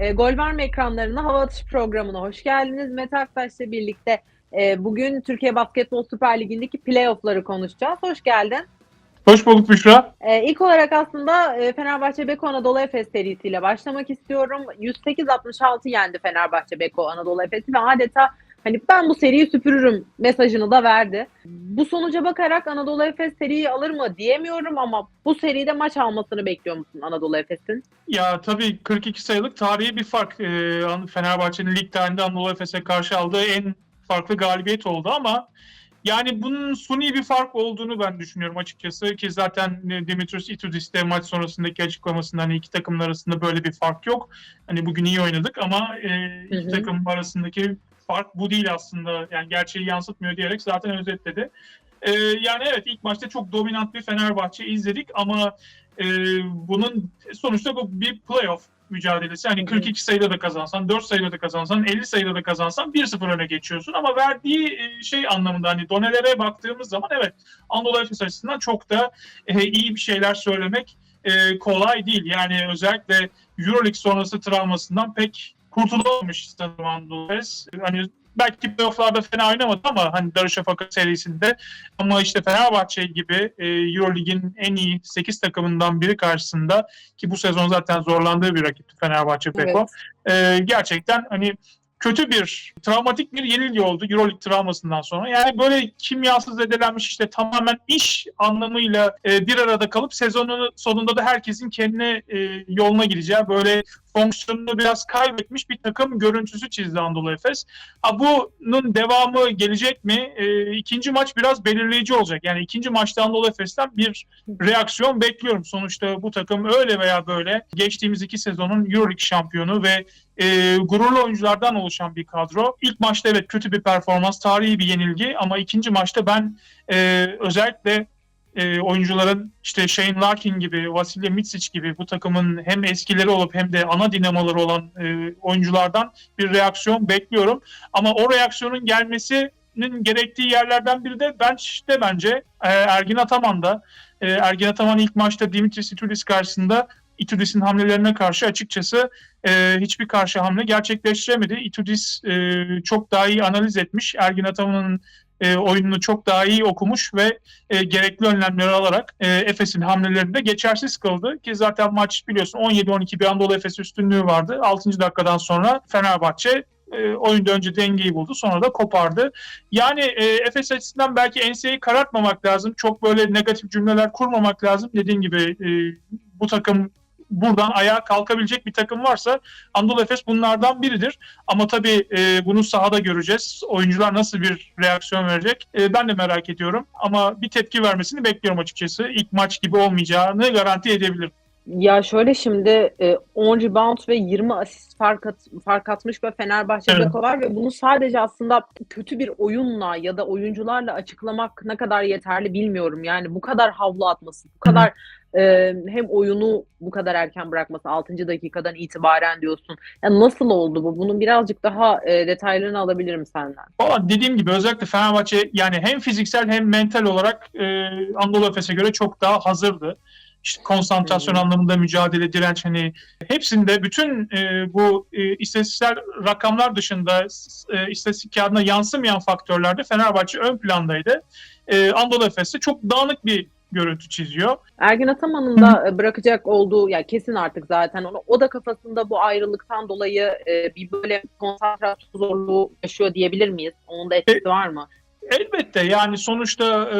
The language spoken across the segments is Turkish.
E, Gol var mı ekranlarına hava atışı programına hoş geldiniz. Mete Aktaş'la birlikte e, bugün Türkiye Basketbol Süper Ligi'ndeki playoff'ları konuşacağız. Hoş geldin. Hoş bulduk Büşra. E, ilk olarak aslında e, Fenerbahçe Beko Anadolu Efes serisiyle başlamak istiyorum. 108-66 yendi Fenerbahçe Beko Anadolu Efes'i ve adeta hani ben bu seriyi süpürürüm mesajını da verdi. Bu sonuca bakarak Anadolu Efes seriyi alır mı diyemiyorum ama bu seride maç almasını bekliyor musun Anadolu Efes'in? Ya tabii 42 sayılık tarihi bir fark. Ee, Fenerbahçe'nin lig tarihinde Anadolu Efes'e karşı aldığı en farklı galibiyet oldu ama yani bunun suni bir fark olduğunu ben düşünüyorum açıkçası ki zaten Dimitrios Itudis de maç sonrasındaki açıklamasında hani iki takımın arasında böyle bir fark yok. Hani bugün iyi oynadık ama e, iki Hı hı. takım arasındaki fark bu değil aslında. Yani gerçeği yansıtmıyor diyerek zaten özetledi. E, yani evet ilk maçta çok dominant bir Fenerbahçe izledik ama e, bunun sonuçta bu bir playoff mücadelesi. Hani Hı hı. 42 sayıda da kazansan, 4 sayıda da kazansan, 50 sayıda da kazansan 1-0 öne geçiyorsun. Ama verdiği e, şey anlamında hani donelere baktığımız zaman evet Anadolu Efes açısından çok da e, iyi bir şeyler söylemek e, kolay değil. Yani özellikle Euroleague sonrası travmasından pek kurtulamamış sanırım Anadolu Efes. Hani belki playofflarda fena oynamadı ama hani Darüşşafaka serisinde ama işte Fenerbahçe gibi e, Euroleague'in en iyi 8 takımından biri karşısında ki bu sezon zaten zorlandığı bir rakipti Fenerbahçe Beko. E, gerçekten hani kötü bir, travmatik bir yenilgi oldu Euroleague travmasından sonra. Yani böyle kimyasız zedelenmiş işte tamamen iş anlamıyla e, bir arada kalıp sezonun sonunda da herkesin kendine e, yoluna gireceği böyle fonksiyonunu biraz kaybetmiş bir takım görüntüsü çizdi Anadolu Efes. Ha, bunun devamı gelecek mi? E, ikinci maç biraz belirleyici olacak. Yani ikinci maçta Anadolu Efes'ten bir reaksiyon bekliyorum. Sonuçta bu takım öyle veya böyle geçtiğimiz iki sezonun Euroleague şampiyonu ve e, gururlu oyunculardan oluşan bir kadro. İlk maçta evet kötü bir performans, tarihi bir yenilgi ama ikinci maçta ben e, özellikle e, oyuncuların işte Shane Larkin gibi, Vasilya Mitsic gibi bu takımın hem eskileri olup hem de ana dinamoları olan e, oyunculardan bir reaksiyon bekliyorum. Ama o reaksiyonun gelmesinin gerektiği yerlerden biri de bench'te bence e, Ergin Ataman'da. E, Ergin Ataman ilk maçta Dimitris Itudis karşısında Itudis'in hamlelerine karşı açıkçası e, hiçbir karşı hamle gerçekleştiremedi. Itudis e, çok daha iyi analiz etmiş. Ergin Ataman'ın e, oyununu çok daha iyi okumuş ve e, gerekli önlemleri alarak e, Efes'in hamlelerini de geçersiz kıldı. Ki zaten maç biliyorsun 17-12 bir Anadolu Efes üstünlüğü vardı. 6. dakikadan sonra Fenerbahçe e, oyunda önce dengeyi buldu sonra da kopardı. Yani e, Efes açısından belki enseyi karartmamak lazım. Çok böyle negatif cümleler kurmamak lazım. Dediğim gibi e, bu takım buradan ayağa kalkabilecek bir takım varsa Anadolu Efes bunlardan biridir. Ama tabii e, bunu sahada göreceğiz. Oyuncular nasıl bir reaksiyon verecek e, ben de merak ediyorum. Ama bir tepki vermesini bekliyorum açıkçası. İlk maç gibi olmayacağını garanti edebilirim. Ya şöyle şimdi e, 10 rebound ve 20 asist fark, at, fark atmış ve Fenerbahçe Evet. Var ve bunu sadece aslında kötü bir oyunla ya da oyuncularla açıklamak ne kadar yeterli bilmiyorum. Yani bu kadar havlu atması, bu kadar e, hem oyunu bu kadar erken bırakması 6. dakikadan itibaren diyorsun. Ya nasıl oldu bu? Bunun birazcık daha e, detaylarını alabilirim senden. Valla dediğim gibi özellikle Fenerbahçe yani hem fiziksel hem mental olarak e, Anadolu Efes'e göre çok daha hazırdı. İşte konsantrasyon hı. anlamında mücadele, direnç hani hepsinde bütün e, bu e, istatistiksel rakamlar dışında e, istatistik kağıdına yansımayan faktörlerde Fenerbahçe ön plandaydı. E, Anadolu Efes'te çok dağınık bir görüntü çiziyor. Ergin Ataman'ın da e, bırakacak olduğu ya kesin artık zaten onu o da kafasında bu ayrılıktan dolayı e, bir böyle konsantrasyon zorluğu yaşıyor diyebilir miyiz? Onun da etkisi var mı? Elbette yani sonuçta e,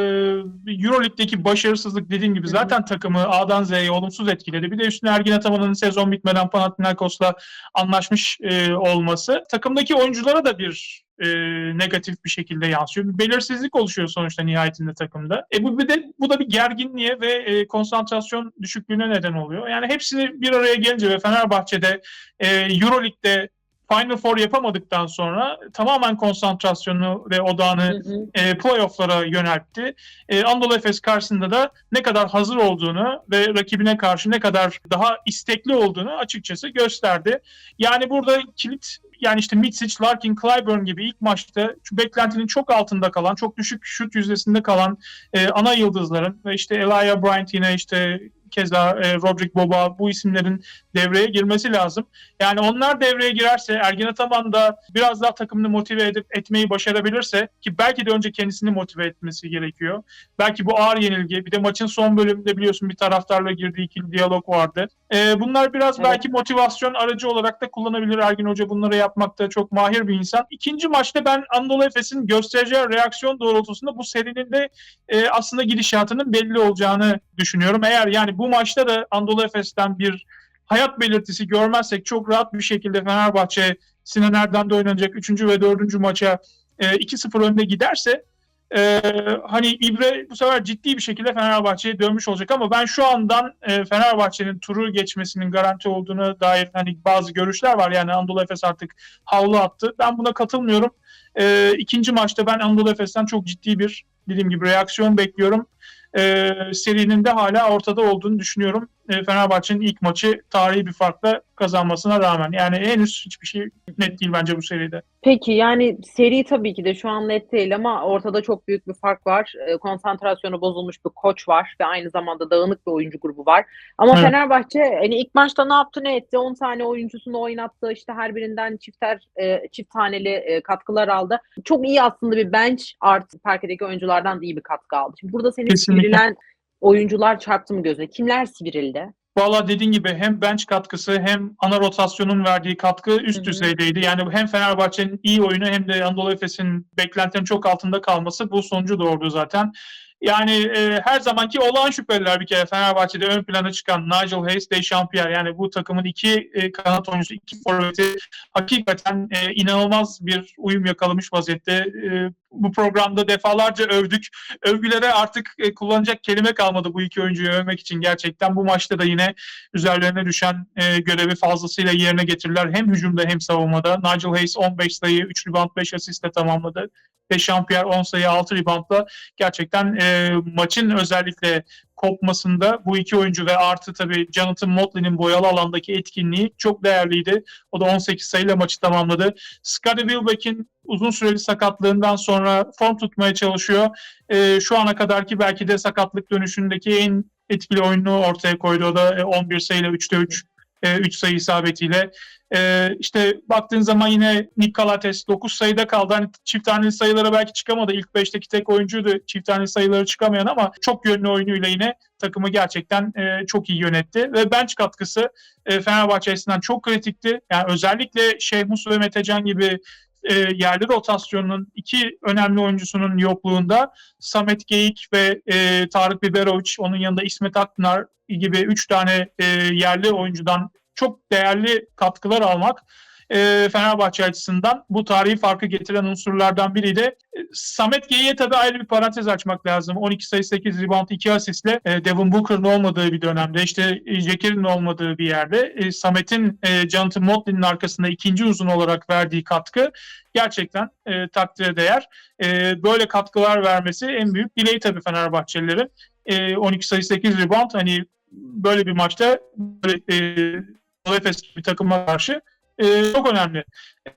Euroleague'deki başarısızlık dediğim gibi zaten takımı A'dan Z'ye olumsuz etkiledi. Bir de üstüne Ergin Ataman'ın sezon bitmeden Panathinaikos'la anlaşmış e, olması takımdaki oyunculara da bir e, negatif bir şekilde yansıyor. Bir belirsizlik oluşuyor sonuçta nihayetinde takımda. E bu bir de bu da bir gerginliğe ve e, konsantrasyon düşüklüğüne neden oluyor. Yani hepsini bir araya gelince ve Fenerbahçe'de e, Euroleague'de Final Four yapamadıktan sonra tamamen konsantrasyonu ve odağını Hı hı. e, playoff'lara yöneltti. E, Anadolu Efes karşısında da ne kadar hazır olduğunu ve rakibine karşı ne kadar daha istekli olduğunu açıkçası gösterdi. Yani burada kilit yani işte Mitsic, Larkin, Clyburn gibi ilk maçta şu beklentinin çok altında kalan, çok düşük şut yüzdesinde kalan e, ana yıldızların ve işte Elijah Bryant yine işte keza e, Rodrik Boba bu isimlerin devreye girmesi lazım. Yani onlar devreye girerse Ergin Ataman da biraz daha takımını motive edip etmeyi başarabilirse ki belki de önce kendisini motive etmesi gerekiyor. Belki bu ağır yenilgi bir de maçın son bölümünde biliyorsun bir taraftarla girdiği ikili diyalog vardı. E, bunlar biraz Evet. belki motivasyon aracı olarak da kullanabilir Ergin Hoca bunları yapmakta çok mahir bir insan. İkinci maçta ben Anadolu Efes'in göstereceği reaksiyon doğrultusunda bu serinin de e, aslında gidişatının belli olacağını düşünüyorum. Eğer yani bu maçta da Anadolu Efes'ten bir hayat belirtisi görmezsek çok rahat bir şekilde Fenerbahçe Sinan Erdem'de oynanacak 3. ve 4. maça e, 2-0 önde giderse e, hani İbre bu sefer ciddi bir şekilde Fenerbahçe'ye dönmüş olacak ama ben şu andan e, Fenerbahçe'nin turu geçmesinin garanti olduğunu dair hani bazı görüşler var. Yani Anadolu Efes artık havlu attı. Ben buna katılmıyorum. E, ikinci maçta ben Anadolu Efes'ten çok ciddi bir dediğim gibi reaksiyon bekliyorum. E, serinin de hala ortada olduğunu düşünüyorum. E, Fenerbahçe'nin ilk maçı tarihi bir farkla kazanmasına rağmen. Yani henüz hiçbir şey net değil bence bu seride. Peki yani seri tabii ki de şu an net değil ama ortada çok büyük bir fark var. E, konsantrasyonu bozulmuş bir koç var ve aynı zamanda dağınık bir oyuncu grubu var. Ama Evet. Fenerbahçe hani ilk maçta ne yaptı ne etti? 10 tane oyuncusunu oynattı. İşte her birinden çifter e, çift taneli katkılar aldı. Çok iyi aslında bir bench artı parkedeki oyunculardan da iyi bir katkı aldı. Şimdi burada senin Kesinlikle. sivrilen oyuncular çarptı mı gözüne? Kimler sivrildi? Valla dediğin gibi hem bench katkısı hem ana rotasyonun verdiği katkı üst Hı hı. düzeydeydi. Yani hem Fenerbahçe'nin iyi oyunu hem de Anadolu Efes'in beklentilerin çok altında kalması bu sonucu doğurdu zaten. Yani e, her zamanki olağan şüpheliler bir kere Fenerbahçe'de ön plana çıkan Nigel Hayes, Dechampierre yani bu takımın iki e, kanat oyuncusu, iki forveti hakikaten e, inanılmaz bir uyum yakalamış vaziyette. E, bu programda defalarca övdük. Övgülere artık e, kullanacak kelime kalmadı bu iki oyuncuyu övmek için gerçekten. Bu maçta da yine üzerlerine düşen e, görevi fazlasıyla yerine getirirler. Hem hücumda hem savunmada. Nigel Hayes 15 sayı, 3 rebound, 5 asistle tamamladı. Dechampierre 10 sayı, 6 reboundla gerçekten e, maçın özellikle kopmasında bu iki oyuncu ve artı tabii Jonathan Motley'nin boyalı alandaki etkinliği çok değerliydi. O da 18 sayıyla maçı tamamladı. Scottie Wilbeck'in uzun süreli sakatlığından sonra form tutmaya çalışıyor. E, şu ana kadarki belki de sakatlık dönüşündeki en etkili oyunu ortaya koydu. O da e, 11 sayıyla 3'te 3 3 sayı isabetiyle. E, işte baktığın zaman yine Nick Calates 9 sayıda kaldı. Hani çift taneli sayılara belki çıkamadı. İlk 5'teki tek oyuncuydu çift taneli sayıları çıkamayan ama çok yönlü oyunuyla yine takımı gerçekten e, çok iyi yönetti. Ve bench katkısı e, Fenerbahçe açısından çok kritikti. Yani özellikle Şehmus ve Metecan gibi e, yerli rotasyonunun iki önemli oyuncusunun yokluğunda Samet Geyik ve e, Tarık Biberovic, onun yanında İsmet Akpınar gibi üç tane e, yerli oyuncudan çok değerli katkılar almak e, Fenerbahçe açısından bu tarihi farkı getiren unsurlardan biriydi. E, Samet Geyik'e tabii ayrı bir parantez açmak lazım. 12 sayı 8 rebound 2 asistle e, Devin Booker'ın olmadığı bir dönemde işte e, Jekyll'in olmadığı bir yerde e, Samet'in e, Jonathan Motley'nin arkasında ikinci uzun olarak verdiği katkı gerçekten e, takdire değer. E, böyle katkılar vermesi en büyük dileği tabii Fenerbahçelilerin. E, 12 sayı 8 rebound hani böyle bir maçta böyle, e, bir takıma karşı e, çok önemli.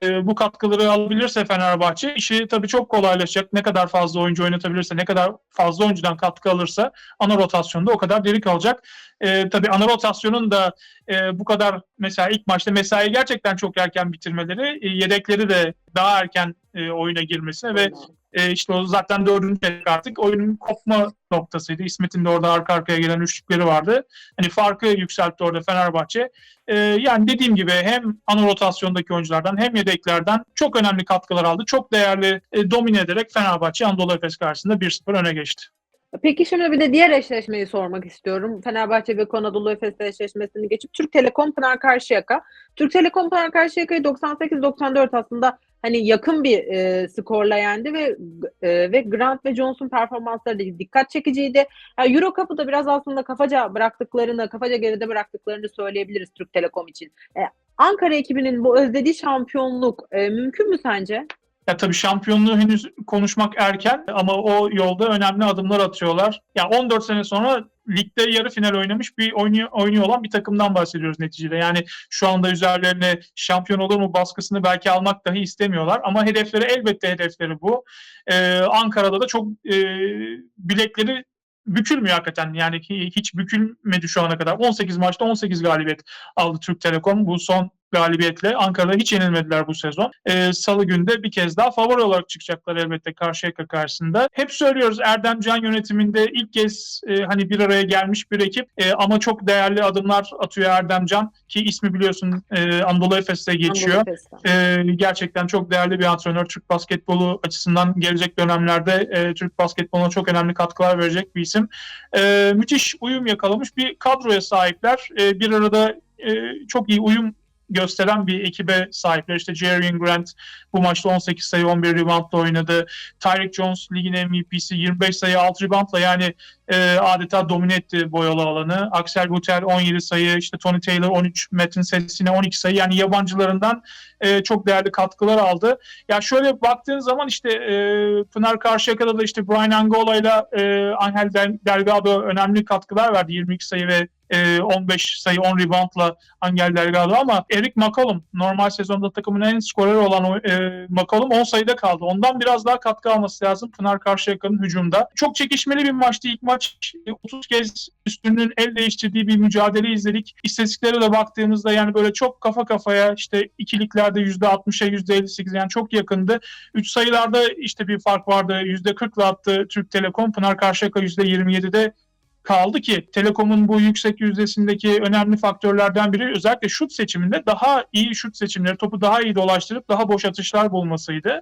E, bu katkıları alabilirse Fenerbahçe işi tabii çok kolaylaşacak. Ne kadar fazla oyuncu oynatabilirse, ne kadar fazla oyuncudan katkı alırsa ana rotasyonda o kadar deri kalacak. E, tabii ana rotasyonun da e, bu kadar mesela ilk maçta mesai gerçekten çok erken bitirmeleri, e, yedekleri de daha erken e, oyuna girmesi ve e, işte o zaten dördüncü çeyrek artık oyunun kopma noktasıydı. İsmet'in de orada arka arkaya gelen üçlükleri vardı. Hani farkı yükseltti orada Fenerbahçe. E, yani dediğim gibi hem ana rotasyondaki oyunculardan hem yedeklerden çok önemli katkılar aldı. Çok değerli e, domine ederek Fenerbahçe Anadolu Efes karşısında 1-0 öne geçti. Peki şimdi bir de diğer eşleşmeyi sormak istiyorum. Fenerbahçe ve Anadolu Efes eşleşmesini geçip Türk Telekom Pınar Karşıyaka. Türk Telekom Pınar Karşıyaka'yı 98-94 aslında hani yakın bir e, skorla yendi ve e, ve Grant ve Johnson performansları da dikkat çekiciydi. Yani Euro Cup'ı biraz aslında kafaca bıraktıklarını, kafaca geride bıraktıklarını söyleyebiliriz Türk Telekom için. E, Ankara ekibinin bu özlediği şampiyonluk e, mümkün mü sence? Ya tabii şampiyonluğu henüz konuşmak erken ama o yolda önemli adımlar atıyorlar. Ya 14 sene sonra ligde yarı final oynamış bir oynuyor, oynuyor olan bir takımdan bahsediyoruz neticede. Yani şu anda üzerlerine şampiyon olur mu baskısını belki almak dahi istemiyorlar ama hedefleri elbette hedefleri bu. Ee, Ankara'da da çok e, bilekleri bükülmüyor hakikaten. Yani hiç bükülmedi şu ana kadar. 18 maçta 18 galibiyet aldı Türk Telekom bu son galibiyetle. Ankara'da hiç yenilmediler bu sezon. Ee, Salı günde bir kez daha favori olarak çıkacaklar elbette Karşıyaka karşısında. Hep söylüyoruz Erdem Can yönetiminde ilk kez e, hani bir araya gelmiş bir ekip e, ama çok değerli adımlar atıyor Erdem Can ki ismi biliyorsun e, Anadolu Efes'te geçiyor. Anadolu. Ee, gerçekten çok değerli bir antrenör. Türk basketbolu açısından gelecek dönemlerde e, Türk basketboluna çok önemli katkılar verecek bir isim. Ee, müthiş uyum yakalamış bir kadroya sahipler. Ee, bir arada e, çok iyi uyum gösteren bir ekibe sahipler. İşte Jerry Grant bu maçta 18 sayı 11 reboundla oynadı. Tyreek Jones ligin MVP'si 25 sayı 6 reboundla yani e, adeta domine etti boyalı alanı. Axel Butel 17 sayı, işte Tony Taylor 13, Metin Sesine 12 sayı. Yani yabancılarından e, çok değerli katkılar aldı. Ya şöyle baktığın zaman işte e, Pınar Karşıyaka'da da işte Brian Angola ile Angel Del- Delgado önemli katkılar verdi. 22 sayı ve e, 15 sayı 10 reboundla Angel Delgado ama Eric McCollum normal sezonda takımın en skoreri olan e, McCollum 10 sayıda kaldı. Ondan biraz daha katkı alması lazım Pınar Karşıyaka'nın hücumda. Çok çekişmeli bir maçtı. İlk maç e, 30 kez üstünlüğün el değiştirdiği bir mücadele izledik. İstatistiklere de baktığımızda yani böyle çok kafa kafaya işte ikiliklerde %60'a %58 yani çok yakındı. Üç sayılarda işte bir fark vardı. %40'la attı Türk Telekom. Pınar Karşıyaka %27'de kaldı ki Telekom'un bu yüksek yüzdesindeki önemli faktörlerden biri özellikle şut seçiminde daha iyi şut seçimleri, topu daha iyi dolaştırıp daha boş atışlar bulmasıydı.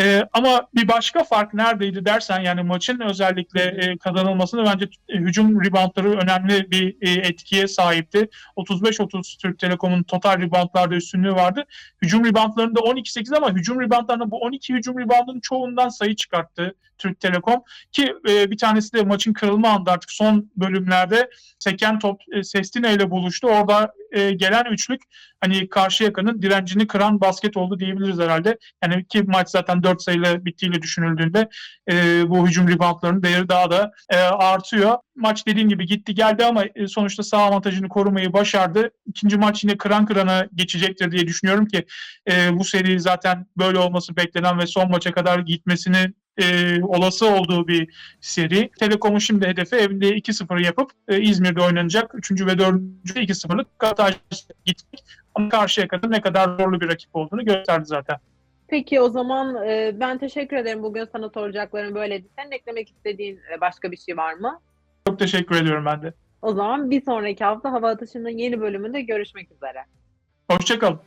Ee, ama bir başka fark neredeydi dersen yani maçın özellikle e, kazanılmasında bence e, hücum reboundları önemli bir e, etkiye sahipti. 35-30 Türk Telekom'un total reboundlarda üstünlüğü vardı. Hücum reboundlarında 12-8 ama hücum reboundlarında bu 12 hücum reboundının çoğundan sayı çıkarttı Türk Telekom. Ki e, bir tanesi de maçın kırılma anında artık son bölümlerde seken top e, Sestine ile buluştu. Orada e, gelen üçlük hani karşı yakanın direncini kıran basket oldu diyebiliriz herhalde. Yani ki maç zaten 4 sayıyla bittiğiyle düşünüldüğünde e, bu hücum reboundlarının değeri daha da e, artıyor. Maç dediğim gibi gitti geldi ama e, sonuçta sağ avantajını korumayı başardı. İkinci maç yine kıran kırana geçecektir diye düşünüyorum ki e, bu seri zaten böyle olması beklenen ve son maça kadar gitmesini e, olası olduğu bir seri. Telekom'un şimdi hedefi evinde 2-0 yapıp e, İzmir'de oynanacak 3. ve 4. 2-0'lık avantaj gitmek. Ama karşıya kadar ne kadar zorlu bir rakip olduğunu gösterdi zaten. Peki o zaman e, ben teşekkür ederim bugün sana soracaklarım böyleydi. Senin eklemek istediğin e, başka bir şey var mı? Çok teşekkür ediyorum ben de. O zaman bir sonraki hafta hava atışının yeni bölümünde görüşmek üzere. Hoşçakalın.